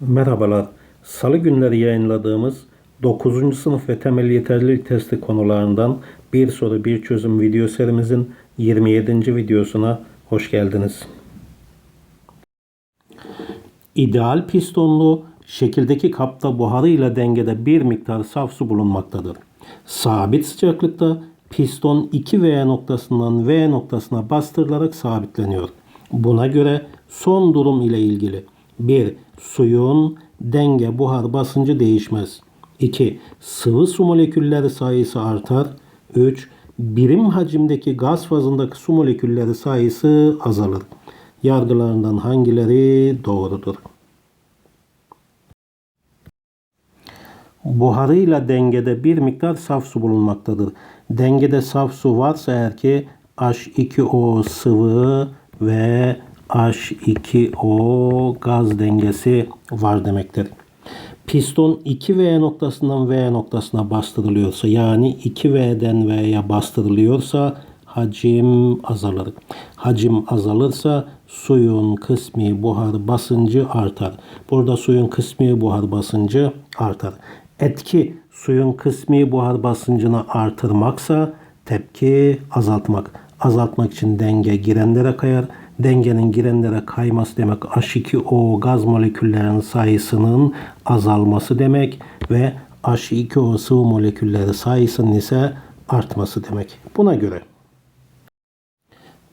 Merhabalar. Salı günleri yayınladığımız 9. sınıf ve temel yeterlilik testi konularından bir soru bir çözüm video serimizin 27. videosuna hoş geldiniz. İdeal pistonlu şekildeki kapta buharıyla dengede bir miktar saf su bulunmaktadır. Sabit sıcaklıkta piston 2V noktasından V noktasına bastırılarak sabitleniyor. Buna göre son durum ile ilgili 1. Suyun denge buhar basıncı değişmez. 2. Sıvı su molekülleri sayısı artar. 3. Birim hacimdeki gaz fazındaki su molekülleri sayısı azalır. Yargılarından hangileri doğrudur? Buharıyla dengede bir miktar saf su bulunmaktadır. Dengede saf su varsa eğer ki H2O sıvı ve H2O gaz dengesi var demektir. Piston 2V noktasından V noktasına bastırılıyorsa yani 2V'den V'ye bastırılıyorsa hacim azalır. Hacim azalırsa suyun kısmi buhar basıncı artar. Burada suyun kısmi buhar basıncı artar. Etki suyun kısmi buhar basıncını artırmaksa tepki azaltmak. Azaltmak için denge girenlere kayar. Dengenin girenlere kayması demek H2O gaz moleküllerinin sayısının azalması demek ve H2O sıvı molekülleri sayısının ise artması demek. Buna göre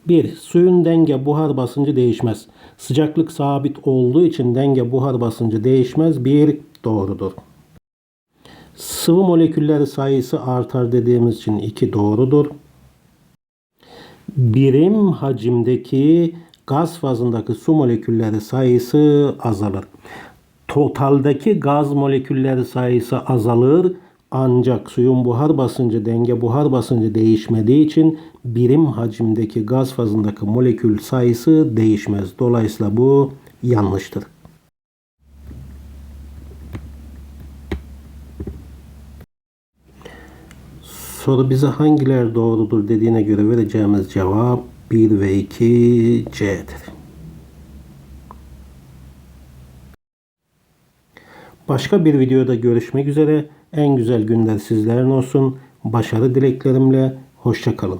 1. Suyun denge buhar basıncı değişmez. Sıcaklık sabit olduğu için denge buhar basıncı değişmez. 1. Doğrudur. Sıvı molekülleri sayısı artar dediğimiz için 2 doğrudur. Birim hacimdeki gaz fazındaki su molekülleri sayısı azalır. Totaldeki gaz molekülleri sayısı azalır ancak suyun buhar basıncı denge buhar basıncı değişmediği için birim hacimdeki gaz fazındaki molekül sayısı değişmez. Dolayısıyla bu yanlıştır. Soru bize hangiler doğrudur dediğine göre vereceğimiz cevap 1 ve 2 C'dir. Başka bir videoda görüşmek üzere. En güzel günler sizlerin olsun. Başarı dileklerimle. Hoşçakalın.